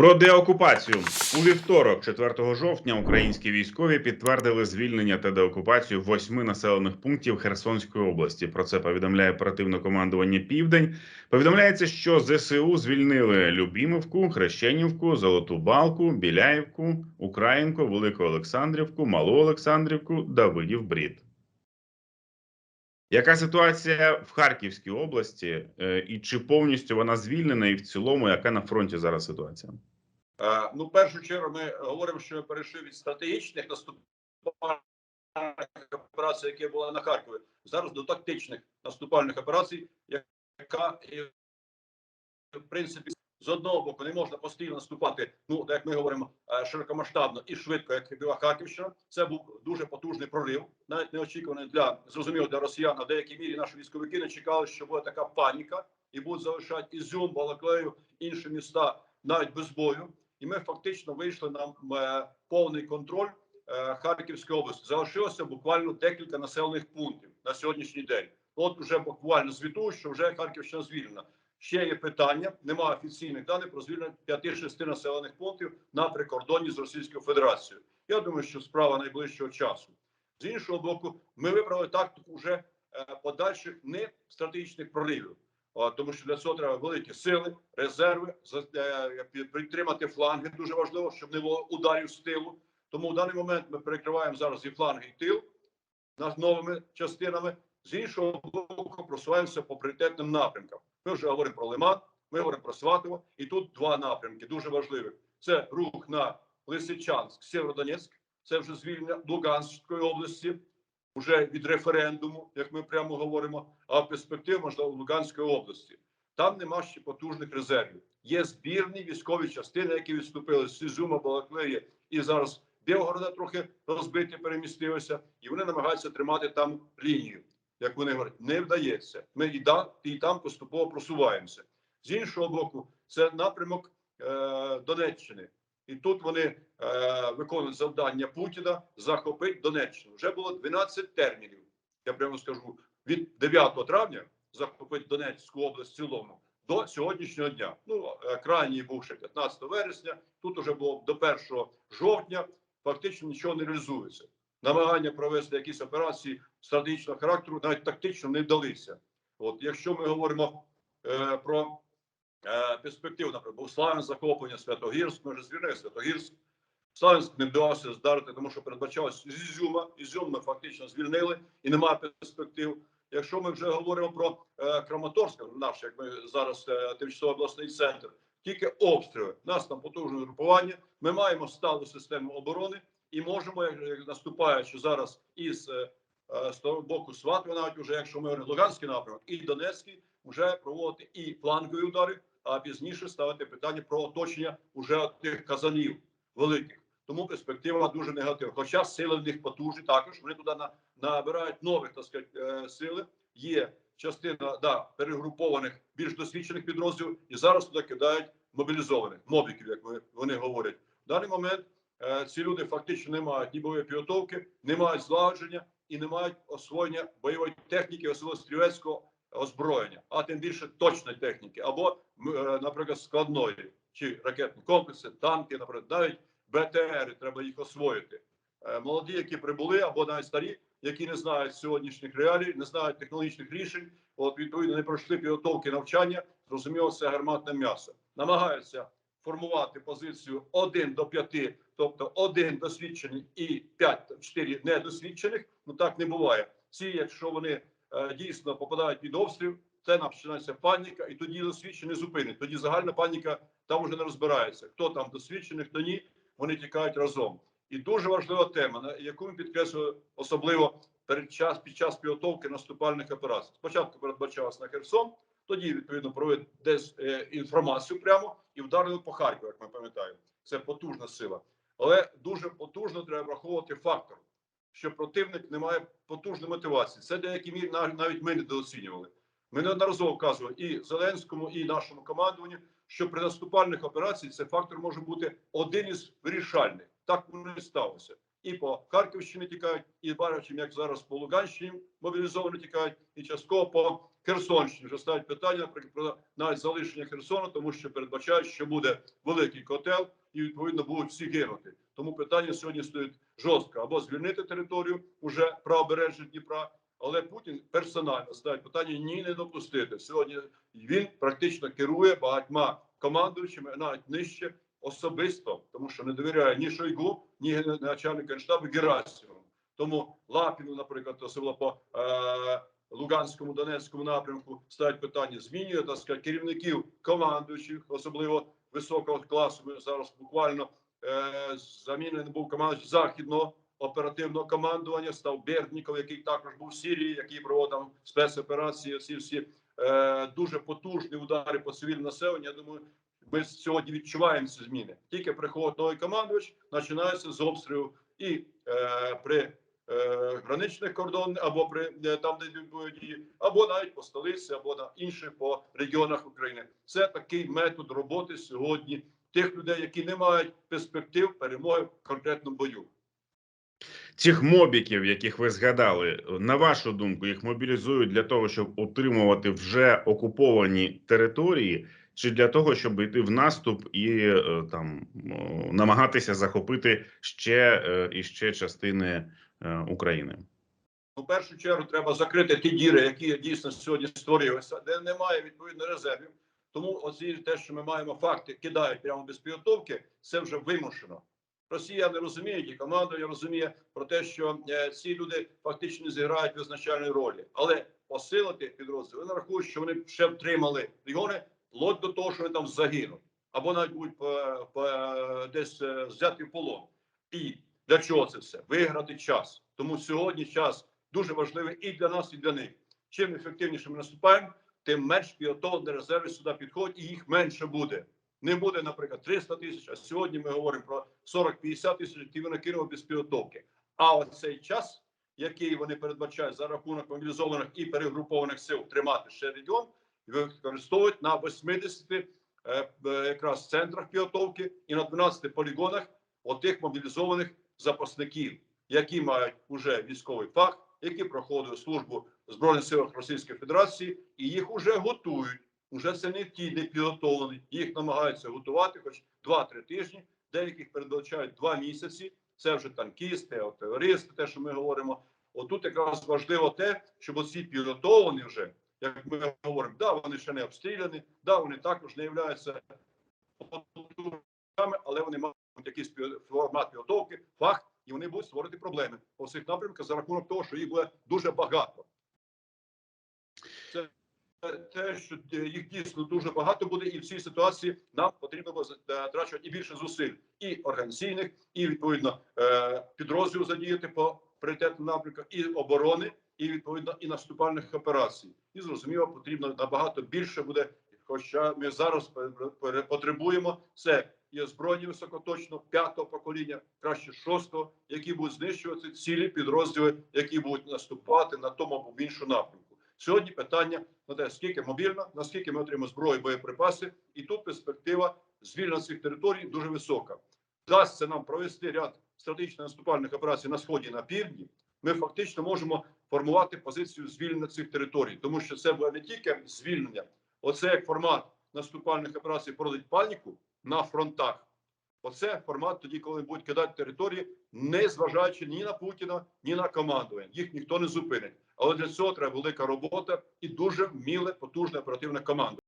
Про деокупацію у вівторок, 4 жовтня, українські військові підтвердили звільнення та деокупацію восьми населених пунктів Херсонської області. Про це повідомляє оперативне командування Південь. Повідомляється, що ЗСУ звільнили Любімівку, Хрещенівку, Золоту Балку, Біляївку, Українку, Велику Олександрівку, Малу Олександрівку, Давидів Брід. Яка ситуація в Харківській області, Е, і чи повністю вона звільнена, і в цілому, яка на фронті зараз ситуація? Е, Ну, в першу чергу, ми говоримо, що ми перейшли від стратегічних наступальних операцій, які були на Харкові, зараз до тактичних наступальних операцій, яка в принципі з одного боку не можна постійно наступати. Ну як ми говоримо е, широкомасштабно і швидко, як була Харківщина. Це був дуже потужний прорив, навіть неочікуваний для зрозуміло для росіян. А в деякій мірі наші військовики не чекали, що буде така паніка, і будуть залишати Ізюм, Балаклею, інші міста навіть без бою. І ми фактично вийшли на е, повний контроль е, Харківської області. Залишилося буквально декілька населених пунктів на сьогоднішній день. От вже буквально звітують, що вже Харківщина звільнена. Ще є питання. Немає офіційних даних про звільнення 5-6 населених пунктів на прикордонні з Російською Федерацією. Я думаю, що справа найближчого часу. З іншого боку, ми вибрали тактику вже е, подальших не стратегічних проривів. А, Тому що для цього треба великі сили, резерви, е, підтримати фланги. Дуже важливо, щоб не було ударів з тилу. Тому в даний момент ми перекриваємо зараз і фланги, і тил над новими частинами. З іншого боку, просуваємося по пріоритетним напрямкам. Ми вже говоримо про Лиман, ми говоримо про Сватово. І тут два напрямки дуже важливі: це рух на Лисичанськ, Сєвєродонецьк, це вже звільнення Луганської області, вже від референдуму, як ми прямо говоримо, а в перспективі, можливо, Луганської області. Там нема ще потужних резервів. Є збірні військові частини, які відступили з Ізюма, Балаклеї і зараз Білгорода трохи розбиті, перемістилися, і вони намагаються тримати там лінію. Як вони говорять, не вдається. Ми і, да, і там поступово просуваємося. З іншого боку, це напрямок е, Донеччини. І тут вони е, виконують завдання Путіна захопити Донеччину. Вже було 12 термінів. Я прямо скажу від 9 травня захопити Донецьку область в цілому до сьогоднішнього дня. Ну е, крайній був ще 15 вересня. Тут уже було до 1 жовтня. Фактично нічого не реалізується. Намагання провести якісь операції стратегічного характеру, навіть тактично не вдалися. От якщо ми говоримо е, про е, перспективу, наприклад, був Славянськ захоплення Святогірськ, ми вже звільнили Святогірськ. Славянськ не вдалося здарити, тому що передбачалось з Ізюма. Ізюм ми фактично звільнили і немає перспектив. Якщо ми вже говоримо про е, Краматорськ, наш, як ми зараз е, тимчасово обласний центр, тільки обстріли. Нас там потужне групування. Ми маємо сталу систему оборони і можемо, як, як наступаючи зараз із е, е, боку Сватова, навіть уже якщо ми говоримо Луганський напрямок і Донецький, вже проводити і флангові удари, а пізніше ставити питання про оточення уже тих казанів великих. Тому перспектива дуже негативна. Хоча сили в них потужні, також вони туди на, набирають нових так сказати, е, сили. Є частина да, перегрупованих більш досвідчених підрозділів, і зараз туди кидають мобілізованих мобіків, як вони говорять. В даний момент е, ці люди фактично не мають ні бойової підготовки, не мають злагодження і не мають освоєння бойової техніки, особливо стрілецького озброєння, а тим більше точної техніки, або, е, наприклад, складної чи ракетні комплекси, танки, наприклад, навіть БТРи, треба їх освоїти. Е, Молоді, які прибули, або навіть старі, які не знають сьогоднішніх реалій, не знають технологічних рішень, от відповідно не пройшли підготовки навчання, зрозуміло, це гарматне м'ясо. Намагаються формувати позицію 1 до 5, тобто один досвідчений і 5-4 недосвідчених. Ну так не буває. Ці, якщо вони дійсно попадають під обстріл, це починається паніка, і тоді досвідчений зупинить. Тоді загальна паніка там вже не розбирається. Хто там досвідчений, хто ні, вони тікають разом. І дуже важлива тема, на яку ми підкреслюємо особливо перед час під час підготовки наступальних операцій. Спочатку передбачалось на Херсон, тоді відповідно провели десь е, інформацію прямо і вдарили по Харкову, як ми пам'ятаємо. Це потужна сила, але дуже потужно треба враховувати фактор, що противник не має потужної мотивації. Це деякі мірі нав- навіть ми недооцінювали. Ми неодноразово вказували і Зеленському, і нашому командуванню, що при наступальних операціях цей фактор може бути один із вирішальних. Так воно і сталося. і по Харківщині тікають, і бачимо, як зараз по Луганщині мобілізовані тікають, і частково по Херсонщині. Вже ставить питання про навіть залишення Херсону, тому що передбачають, що буде великий котел, і відповідно будуть всі гинути. Тому питання сьогодні стоїть жорстко або звільнити територію уже правобережжя Дніпра. Але Путін персонально ставить питання ні не допустити. Сьогодні він практично керує багатьма командуючими навіть нижче особисто, тому що не довіряє ні Шойгу, ні начальнику генштабу Герасимову. Тому Лапіну, наприклад, особливо по е, Луганському, Донецькому напрямку ставить питання, змінює так сказати, керівників командуючих, особливо високого класу. Ми зараз буквально е, замінений був командуючий західного оперативного командування. Став Бердніков, який також був в Сирії, який проводив спецоперації. Ці всі е, дуже потужні удари по цивільному населенню. Я думаю, ми сьогодні відчуваємо ці зміни. Тільки приходить новий командувач, починається з обстрілу і е, при граничних кордонах, або при е, там, де йдуть дії, або навіть по столиці, або на інших по регіонах України. Це такий метод роботи сьогодні тих людей, які не мають перспектив перемоги в конкретному бою. Цих мобіків, яких ви згадали, на вашу думку, їх мобілізують для того, щоб утримувати вже окуповані території, чи для того, щоб йти в наступ і е, там намагатися захопити ще е, і ще частини е, України? У першу чергу треба закрити ті діри, які дійсно сьогодні створилися, де немає відповідно резервів. Тому оці те, що ми маємо факти, кидають прямо без підготовки, це вже вимушено. Росія не розуміє, і командування розуміє про те, що е, ці люди фактично зіграють визначальної ролі, але посилити підрозділ. Вони рахують, що вони ще втримали регіони вплоть до того, що вони там загинуть, або навіть будуть по, по, десь е, взяти в полон. І для чого це все? Виграти час. Тому сьогодні час дуже важливий і для нас, і для них. Чим ефективніше ми наступаємо, тим менш підготовлені резерви сюди підходять, і їх менше буде. Не буде, наприклад, 300 тисяч, а сьогодні ми говоримо про 40-50 тисяч, які вони кинули без підготовки. А оцей час, який вони передбачають за рахунок мобілізованих і перегрупованих сил тримати ще регіон, використовують на 80 е, е, якраз центрах підготовки і на 12 полігонах отих мобілізованих запасників, які мають уже військовий фах, які проходили службу в збройних силах Російської Федерації, і їх уже готують. Уже це не ті, не підготовлені. Їх намагаються готувати, хоч 2-3 тижні. Деяких передбачають 2 місяці. Це вже танкісти, артилеристи, те, що ми говоримо. Отут якраз важливо те, щоб оці підготовлені вже, як ми говоримо, да, вони ще не обстріляні, да, вони також не являються але вони мають якийсь формат підготовки, факт, і вони будуть створити проблеми по всіх напрямках за рахунок того, що їх буде дуже багато. Це те, що е, їх дійсно дуже багато буде, і в цій ситуації нам потрібно буде затрачувати і більше зусиль, і організаційних, і відповідно е, підрозділів задіяти по пріоритетним напрямках, і оборони, і відповідно і наступальних операцій. І зрозуміло, потрібно набагато більше буде. Хоча ми зараз потребуємо це і озброєння високоточно п'ятого покоління, краще шостого, які будуть знищувати цілі підрозділи, які будуть наступати на тому або в іншу напрямку. Сьогодні питання на те, скільки мобільно, наскільки ми отримаємо зброю, боєприпаси, і тут перспектива звільнення цих територій дуже висока. Вдасться нам провести ряд стратегічних наступальних операцій на сході і на півдні. Ми фактично можемо формувати позицію звільнення цих територій, тому що це буде не тільки звільнення, оце як формат наступальних операцій породить паніку на фронтах. Оце формат тоді, коли будуть кидати території, не зважаючи ні на Путіна, ні на командування. Їх ніхто не зупинить. Але для цього треба велика робота і дуже вміле, потужне оперативне командування.